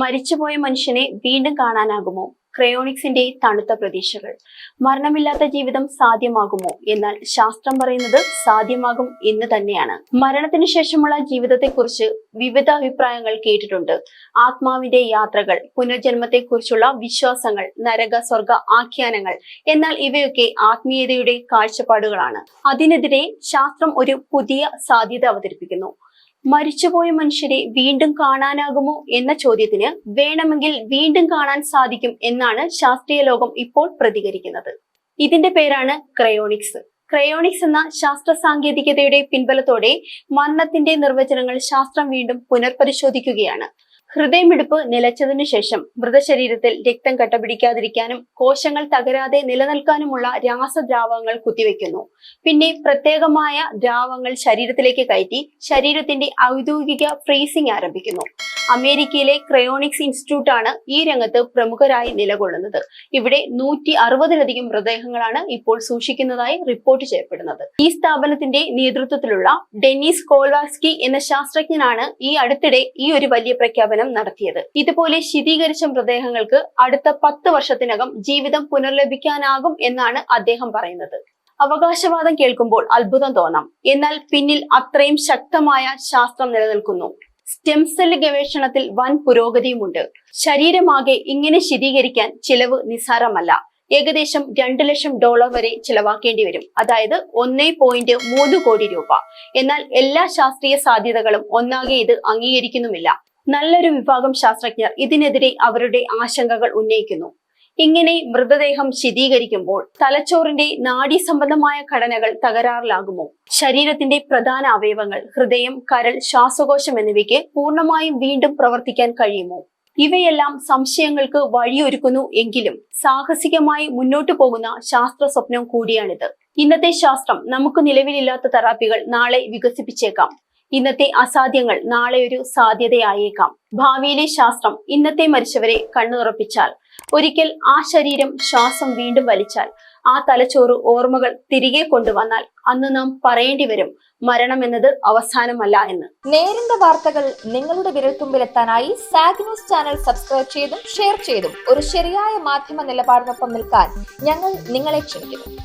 മരിച്ചുപോയ മനുഷ്യനെ വീണ്ടും കാണാനാകുമോ? ക്രയോണിക്സിന്റെ തണുത്ത പ്രതീക്ഷകൾ. മരണമില്ലാത്ത ജീവിതം സാധ്യമാകുമോ? എന്നാൽ ശാസ്ത്രം പറയുന്നത് സാധ്യമാകും എന്ന് തന്നെയാണ്. മരണത്തിന് ശേഷമുള്ള ജീവിതത്തെക്കുറിച്ച് വിവിധ അഭിപ്രായങ്ങൾ കേട്ടിട്ടുണ്ട്. ആത്മാവിന്റെ യാത്രകൾ പുനർജന്മത്തെക്കുറിച്ചുള്ള വിശ്വാസങ്ങൾ നരക സ്വർഗ ആഖ്യാനങ്ങൾ എന്നാൽ ഇവയൊക്കെ ആത്മീയതയുടെ കാഴ്ചപ്പാടുകളാണ്. അതിനെതിരെ ശാസ്ത്രം ഒരു പുതിയ സാധ്യത അവതരിപ്പിക്കുന്നു. മരിച്ചുപോയ മനുഷ്യരെ വീണ്ടും കാണാനാകുമോ എന്ന ചോദ്യത്തിന് വേണമെങ്കിൽ വീണ്ടും കാണാൻ സാധിക്കും എന്നാണ് ശാസ്ത്രീയ ലോകം ഇപ്പോൾ പ്രതികരിക്കുന്നത്. ഇതിന്റെ പേരാണ് ക്രയോണിക്സ്. ക്രയോണിക്സ് എന്ന ശാസ്ത്ര സാങ്കേതികതയുടെ പിൻബലത്തോടെ മരണത്തിന്റെ നിർവചനങ്ങൾ ശാസ്ത്രം വീണ്ടും പുനർപരിശോധിക്കുകയാണ്. ഹൃദയമിടിപ്പ് നിലച്ചതിനു ശേഷം മൃതശരീരത്തിൽ രക്തം കട്ടപിടിക്കാതിരിക്കാനും കോശങ്ങൾ തകരാതെ നിലനിൽക്കാനുമുള്ള രാസദ്രാവകങ്ങൾ കുത്തിവെക്കുന്നു. പിന്നെ പ്രത്യേകമായ ദ്രാവകങ്ങൾ ശരീരത്തിലേക്ക് കയറ്റി ശരീരത്തിന്റെ ഔദ്യോഗിക ഫ്രീസിംഗ് ആരംഭിക്കുന്നു. അമേരിക്കയിലെ ക്രയോണിക്സ് ആണ് ഈ രംഗത്ത് പ്രമുഖരായി നിലകൊള്ളുന്നത്. ഇവിടെ നൂറ്റി അറുപതിലധികം മൃതദേഹങ്ങളാണ് ഇപ്പോൾ സൂക്ഷിക്കുന്നതായി റിപ്പോർട്ട് ചെയ്യപ്പെടുന്നത്. ഈ സ്ഥാപനത്തിന്റെ നേതൃത്വത്തിലുള്ള ഡെന്നീസ് കോൾവാസ്കി എന്ന ശാസ്ത്രജ്ഞനാണ് ഈ അടുത്തിടെ ഈ ഒരു വലിയ പ്രഖ്യാപനം നടത്തിയത്. ഇതുപോലെ ശീതീകരിച്ച മൃതദേഹങ്ങൾക്ക് അടുത്ത പത്ത് വർഷത്തിനകം ജീവിതം പുനർലഭിക്കാനാകും എന്നാണ് അദ്ദേഹം പറയുന്നത്. അവകാശവാദം കേൾക്കുമ്പോൾ അത്ഭുതം തോന്നാം. എന്നാൽ പിന്നിൽ അത്രയും ശക്തമായ ശാസ്ത്രം നിലനിൽക്കുന്നു. സ്റ്റെം സെല്ല് ഗവേഷണത്തിൽ വൻ പുരോഗതിയുമുണ്ട്. ശരീരമാകെ ഇങ്ങനെ ശീതീകരിക്കാൻ ചിലവ് നിസ്സാരമല്ല. ഏകദേശം രണ്ട് ലക്ഷം ഡോളർ വരെ ചിലവാക്കേണ്ടി വരും. അതായത് ഒന്നേ പോയിന്റ് മൂന്ന് കോടി രൂപ. എന്നാൽ എല്ലാ ശാസ്ത്രീയ സാധ്യതകളും ഒന്നാകെ ഇത് അംഗീകരിക്കുന്നുമില്ല. നല്ലൊരു വിഭാഗം ശാസ്ത്രജ്ഞർ ഇതിനെതിരെ അവരുടെ ആശങ്കകൾ ഉന്നയിക്കുന്നു. ഇങ്ങനെ മൃതദേഹം ശീതീകരിക്കുമ്പോൾ തലച്ചോറിന്റെ നാഡീ സംബന്ധമായ ഘടനകൾ തകരാറിലാകുമോ? ശരീരത്തിന്റെ പ്രധാന അവയവങ്ങൾ ഹൃദയം കരൾ ശ്വാസകോശം എന്നിവയ്ക്ക് പൂർണമായും വീണ്ടും പ്രവർത്തിക്കാൻ കഴിയുമോ? ഇവയെല്ലാം സംശയങ്ങൾക്ക് വഴിയൊരുക്കുന്നു എങ്കിലും സാഹസികമായി മുന്നോട്ടു പോകുന്ന ശാസ്ത്ര സ്വപ്നം കൂടിയാണിത്. ഇന്നത്തെ ശാസ്ത്രം നമുക്ക് നിലവിലില്ലാത്ത തെറാപ്പികൾ നാളെ വികസിപ്പിച്ചേക്കാം. ഇന്നത്തെ അസാധ്യങ്ങൾ നാളെ ഒരു സാധ്യതയായേക്കാം. ഭാവിയിലെ ശാസ്ത്രം ഇന്നത്തെ മരിച്ചവരെ കണ്ണുറപ്പിച്ചാൽ ഒരിക്കൽ ആ ശരീരം ശ്വാസം വീണ്ടും വലിച്ചാൽ ആ തലച്ചോറ് ഓർമ്മകൾ തിരികെ കൊണ്ടുവന്നാൽ അന്ന് നാം പറയേണ്ടി വരും മരണം എന്നത് അവസാനമല്ല എന്ന്. നേരിന്റെ വാർത്തകൾ നിങ്ങളുടെ വിരൽത്തുമ്പിലെത്താനായി സാഗ് ന്യൂസ് ചാനൽ സബ്സ്ക്രൈബ് ചെയ്തും ഷെയർ ചെയ്തും ഒരു ശരിയായ മാധ്യമ നിലപാടിനൊപ്പം നിൽക്കാൻ ഞങ്ങൾ നിങ്ങളെ ക്ഷണിക്കുന്നു.